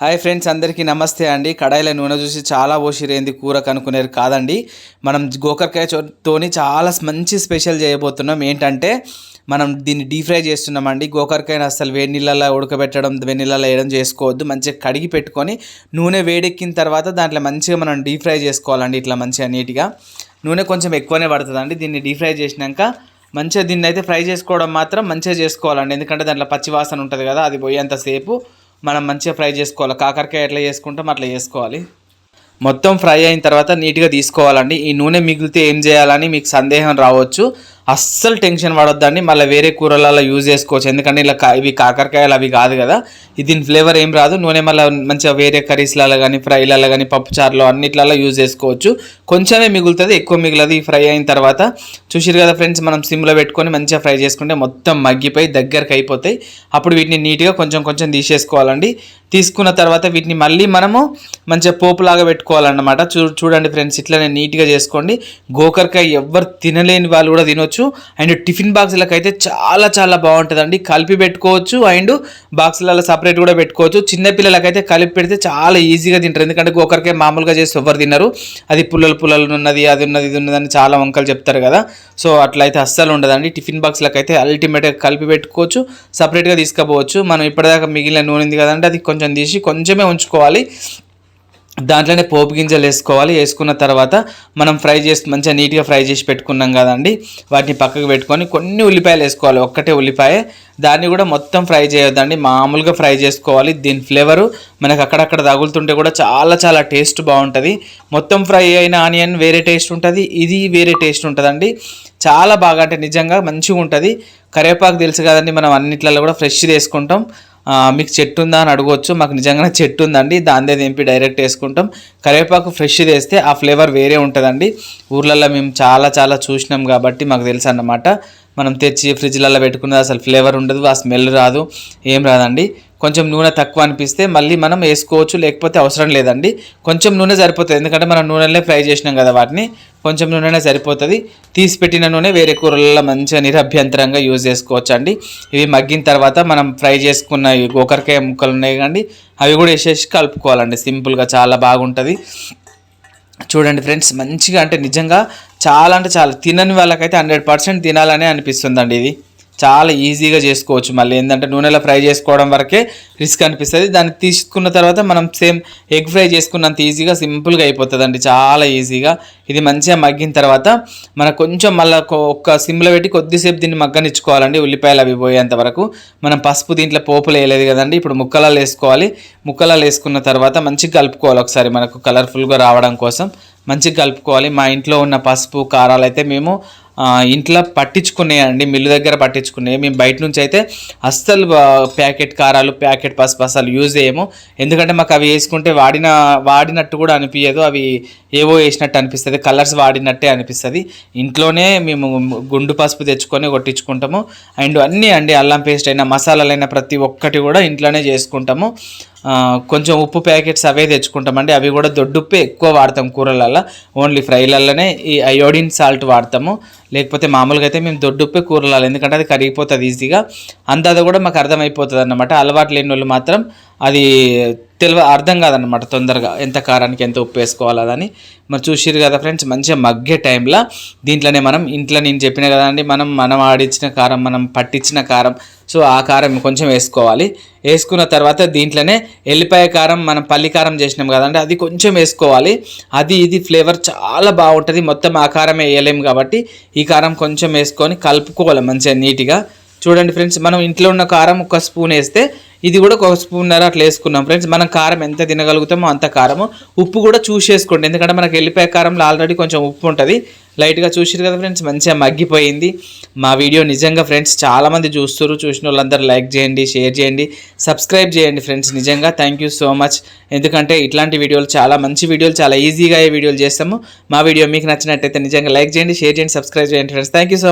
Hi friends అందరికీ నమస్తే అండి. కడాయిల నూనె చూసి చాలా ఓషిరేంది కూర కనుక్కునేది కాదండి. మనం గోకరకాయ తోని చాలా మంచి స్పెషల్ చేయబోతున్నాం. ఏంటంటే మనం దీన్ని డీప్ ఫ్రై చేస్తున్నామండి. గోకరకాయని అసలు వేడి నీళ్ళల్లో ఉడకబెట్టడం వేడి నీళ్ళల్లో వేయడం చేసుకోవద్దు. మంచిగా కడిగి పెట్టుకొని నూనె వేడెక్కిన తర్వాత దాంట్లో మంచిగా మనం డీప్ ఫ్రై చేసుకోవాలండి ఇట్లా మంచిగా నీట్గా. నూనె కొంచెం ఎక్కువనే పడుతుందండి. దీన్ని డీప్ ఫ్రై చేసినాక మంచిగా దీన్ని అయితే ఫ్రై చేసుకోవడం మాత్రం మంచిగా చేసుకోవాలండి. ఎందుకంటే దాంట్లో పచ్చి వాసన ఉంటుంది కదా అది పోయేంతసేపు మనం మంచిగా ఫ్రై చేసుకోవాలి. కాకరకాయ ఎట్లా చేసుకుంటాం అట్లా చేసుకోవాలి. మొత్తం ఫ్రై అయిన తర్వాత నీట్గా తీసుకోవాలండి. ఈ నూనె మిగిలితే ఏం చేయాలని మీకు సందేహం రావచ్చు. అస్సలు టెన్షన్ పడొద్దండి. మళ్ళీ వేరే కూరలలో యూజ్ చేసుకోవచ్చు. ఎందుకంటే ఇలా కా- ఇవి కాకరకాయలు అవి కాదు కదా. దీని ఫ్లేవర్ ఏం రాదు. నూనె మళ్ళీ మంచిగా వేరే కర్రీస్లలో కానీ ఫ్రైలలో కానీ పప్పుచారులో అన్నిట్లలో యూజ్ చేసుకోవచ్చు. కొంచెమే మిగులుతుంది ఎక్కువ మిగలదు. ఈ ఫ్రై అయిన తర్వాత చూసిరు కదా ఫ్రెండ్స్ మనం సిమ్లో పెట్టుకొని మంచిగా ఫ్రై చేసుకుంటే మొత్తం మగ్గిపోయి దగ్గరకు అయిపోతాయి. అప్పుడు వీటిని నీట్గా కొంచెం కొంచెం తీసేసుకోవాలండి. తీసుకున్న తర్వాత వీటిని మళ్ళీ మనము మంచిగా పోపులాగా పెట్టుకోవాలన్నమాట. చూ చూడండి ఫ్రెండ్స్ ఇట్లనే నీట్గా చేసుకోండి. గోకరకాయ ఎవ్వరు తినలేని వాళ్ళు కూడా తినొచ్చు. అండ్ టిఫిన్ బాక్స్లకు అయితే చాలా చాలా బాగుంటుందండి. కలిపి పెట్టుకోవచ్చు. అండ్ బాక్స్లలో సపరేట్ కూడా పెట్టుకోవచ్చు. చిన్నపిల్లలకైతే కలిపి పెడితే చాలా ఈజీగా తింటారు. ఎందుకంటే గోకరకాయ మామూలుగా చేసి ఎవరు తినరు. అది పుల్లలు పుల్లలు ఉన్నది అది ఉన్నది ఇది ఉన్నదని చాలా వంకలు చెప్తారు కదా. సో అట్లయితే అస్సలు ఉండదండి. టిఫిన్ బాక్స్లకు అయితే అల్టిమేట్గా కలిపి పెట్టుకోవచ్చు. సపరేట్గా తీసుకుపోవచ్చు. మనం ఇప్పటిదాకా మిగిలిన నూనె ఉంది కదంటే అది కొంచెం కొంచెం తీసి కొంచెమే ఉంచుకోవాలి. దాంట్లోనే పోపు గింజలు వేసుకోవాలి. వేసుకున్న తర్వాత మనం ఫ్రై చేసి మంచిగా నీట్గా ఫ్రై చేసి పెట్టుకున్నాం కదండి. వాటిని పక్కకు పెట్టుకొని కొన్ని ఉల్లిపాయలు వేసుకోవాలి. ఒక్కటే ఉల్లిపాయ. దాన్ని కూడా మొత్తం ఫ్రై చేయొద్దండి. మామూలుగా ఫ్రై చేసుకోవాలి. దీని ఫ్లేవరు మనకు అక్కడక్కడ తగులుతుంటే కూడా చాలా చాలా టేస్ట్ బాగుంటుంది. మొత్తం ఫ్రై అయిన ఆనియన్ వేరే టేస్ట్ ఉంటుంది. ఇది వేరే టేస్ట్ ఉంటుందండి. చాలా బాగా అంటే నిజంగా మంచిగా ఉంటుంది కరివేపాకు తెలుసు కదండి. మనం అన్నిట్లలో కూడా ఫ్రెష్ వేసుకుంటాం. మీకు చెట్టు ఉందా అని అడగవచ్చు మాకు నిజంగానే చెట్టు ఉందండి దాందే దింపి డైరెక్ట్ వేసుకుంటాం. కరివేపాకు ఫ్రెష్ వేస్తే ఆ ఫ్లేవర్ వేరే ఉంటుందండి. ఊర్లలో మేము చాలా చాలా చూసినాం కాబట్టి మాకు తెలుసు అన్నమాట మనం తెచ్చి ఫ్రిడ్జ్లలో పెట్టుకున్నది అసలు ఫ్లేవర్ ఉండదు ఆ స్మెల్ రాదు ఏం రాదండి. కొంచెం నూనె తక్కువ అనిపిస్తే మళ్ళీ మనం వేసుకోవచ్చు లేకపోతే అవసరం లేదండి. కొంచెం నూనె సరిపోతుంది. ఎందుకంటే మనం నూనెలనే ఫ్రై చేసినాం కదా వాటిని. కొంచెం నూనెనే సరిపోతుంది. తీసి పెట్టిన నూనె వేరే కూరలలో మంచిగా నిరభ్యంతరంగా యూజ్ చేసుకోవచ్చు అండి ఇవి మగ్గిన తర్వాత మనం ఫ్రై చేసుకున్న గోకరకాయ ముక్కలు ఉన్నాయి కండి అవి కూడా వేసేసి కలుపుకోవాలండి. సింపుల్గా చాలా బాగుంటుంది. చూడండి ఫ్రెండ్స్ మంచిగా అంటే నిజంగా చాలా అంటే చాలా తినని వాళ్ళకైతే హండ్రెడ్ పర్సెంట్ తినాలనే అనిపిస్తుందండి ఇది. చాలా ఈజీగా చేసుకోవచ్చు. మళ్ళీ ఏంటంటే నూనెలో ఫ్రై చేసుకోవడం వరకే రిస్క్ అనిపిస్తుంది. దాన్ని తీసుకున్న తర్వాత మనం సేమ్ ఎగ్ ఫ్రై చేసుకున్నంత ఈజీగా సింపుల్గా అయిపోతుందండి. చాలా ఈజీగా ఇది మంచిగా మగ్గిన తర్వాత మన కొంచెం మళ్ళీ ఒక్క సిమ్లో పెట్టి కొద్దిసేపు దీన్ని మగ్గనిచ్చుకోవాలండి. ఉల్లిపాయలు అవి పోయేంత వరకు. మనం పసుపు దీంట్లో పోపులు వేయలేదు కదండి. ఇప్పుడు ముక్కలలో వేసుకోవాలి. ముక్కలలో వేసుకున్న తర్వాత మంచిగా కలుపుకోవాలి ఒకసారి. మనకు కలర్ఫుల్గా రావడం కోసం మంచిగా కలుపుకోవాలి. మా ఇంట్లో ఉన్న పసుపు కారాలు అయితే మేము ఇంట్లో పట్టించుకునేయండి మిల్లు దగ్గర పట్టించుకునే. మేము బయట నుంచి అయితే అస్సలు ప్యాకెట్ కారాలు ప్యాకెట్ పసుపు అసలు యూజ్ చేయము. ఎందుకంటే మాకు అవి వేసుకుంటే వాడిన వాడినట్టు కూడా అనిపించదు అవి ఏవో వేసినట్టు అనిపిస్తుంది. కలర్స్ వాడినట్టే అనిపిస్తుంది. ఇంట్లోనే మేము గుండు పసుపు తెచ్చుకొని కొట్టించుకుంటాము. అండ్ అన్నీ అండి అల్లం పేస్ట్ అయినా మసాలాలైనా ప్రతి ఒక్కటి కూడా ఇంట్లోనే చేసుకుంటాము. కొంచెం ఉప్పు ప్యాకెట్స్ అవే తెచ్చుకుంటామండి. అవి కూడా దొడ్డుప్పే ఎక్కువ వాడతాం కూరలలో ఓన్లీ ఫ్రైలల్లోనే ఈ అయోడిన్ సాల్ట్ వాడతాము. లేకపోతే మామూలుగా అయితే మేము దొడ్డుప్పే కూరలలో ఎందుకంటే అది కరిగిపోతుంది ఈజీగా. అందాద కూడా మాకు అర్థమైపోతుంది అన్నమాట అలవాటు లేని వాళ్ళు మాత్రం అది తెలివ అర్థం కాదనమాట తొందరగా ఎంత కారానికి ఎంత ఉప్పు వేసుకోవాలని మరి చూసిరు కదా ఫ్రెండ్స్ మంచిగా మగ్గే టైంలో దీంట్లోనే మనం ఇంట్లో నేను చెప్పిన కదండి మనం మనం ఆడించిన కారం మనం పట్టించిన కారం సో ఆ కారం కొంచెం వేసుకోవాలి. వేసుకున్న తర్వాత దీంట్లోనే ఎల్లిపాయ కారం మనం పల్లి కారం చేసినాం కదండి అది కొంచెం వేసుకోవాలి. అది ఇది ఫ్లేవర్ చాలా బాగుంటుంది మొత్తం ఆ కారం వేయలేము కాబట్టి ఈ కారం కొంచెం వేసుకొని కలుపుకోవాలి మంచిగా నీట్గా. చూడండి ఫ్రెండ్స్ మనం ఇంట్లో ఉన్న కారం ఒక స్పూన్ వేస్తే ఇది కూడా ఒక స్పూన్నర అట్లా వేసుకున్నాం. ఫ్రెండ్స్ మనం కారం ఎంత తినగలుగుతామో అంత కారము. ఉప్పు కూడా చూసేసుకోండి ఎందుకంటే మనకి వెళ్ళిపోయే కారంలో ఆల్రెడీ కొంచెం ఉప్పు ఉంటుంది. లైట్గా చూసారు కదా ఫ్రెండ్స్ మంచిగా మగ్గిపోయింది. మా వీడియో నిజంగా ఫ్రెండ్స్ చాలామంది చూస్తారు చూసిన వాళ్ళందరూ లైక్ చేయండి షేర్ చేయండి సబ్స్క్రైబ్ చేయండి ఫ్రెండ్స్ నిజంగా. థ్యాంక్ యూ సో మచ్ ఎందుకంటే ఇట్లాంటి వీడియోలు చాలా మంచి వీడియోలు చాలా ఈజీగా ఈ వీడియోలు చేస్తాము. మా వీడియో మీకు నచ్చినట్టయితే నిజంగా లైక్ చేయండి షేర్ చేయండి సబ్స్క్రైబ్ చేయండి ఫ్రెండ్స్. Thank you so